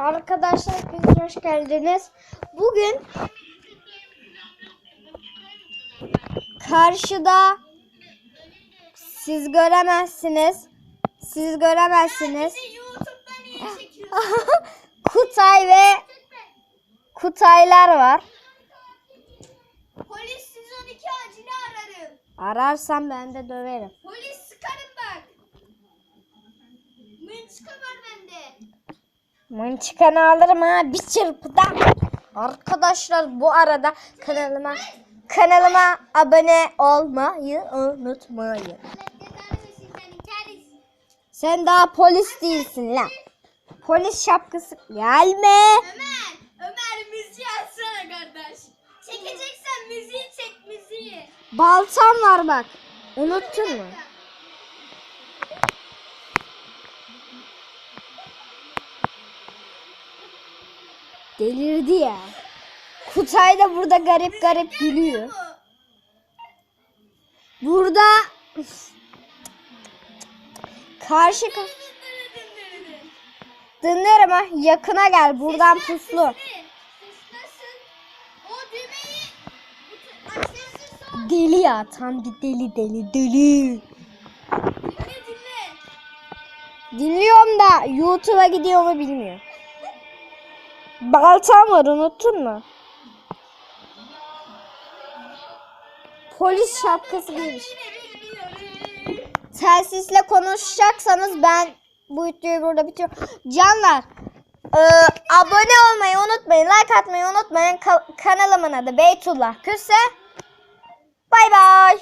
Arkadaşlar hepiniz hoş geldiniz. Bugün karşıda siz göremezsiniz. Siz göremezsiniz. Kutay ve Kutaylar var. Polis 112 acili ararım. Ararsan ben de döverim. Polis sıkarım bak. Mınçka var bende. Mınçıkanı alırım ha bir çırpıda. Arkadaşlar bu arada kanalıma kanalıma abone olmayı unutmayın. Sen daha polis değilsin lan. Polis şapkası gelme. Ömer, Ömer müziği açsana kardeş. Çekeceksen müziği çek müziği. Baltam var bak. Unuttun mu? Delirdi ya. Kutay da burada garip garip gülüyor. Burada karşı ka- Dınlarım ha yakına gel buradan puslu. Deli ya tam bir deli deli deli. Dinliyorum da YouTube'a gidiyor mu bilmiyorum. Baltam var unuttun mu? Polis şapkası giymiş. Telsizle konuşacaksanız ben bu videoyu burada bitiriyorum. Canlar e, abone olmayı unutmayın. Like atmayı unutmayın. Ka- kanalımın adı Beytullah Küse. Bay bay.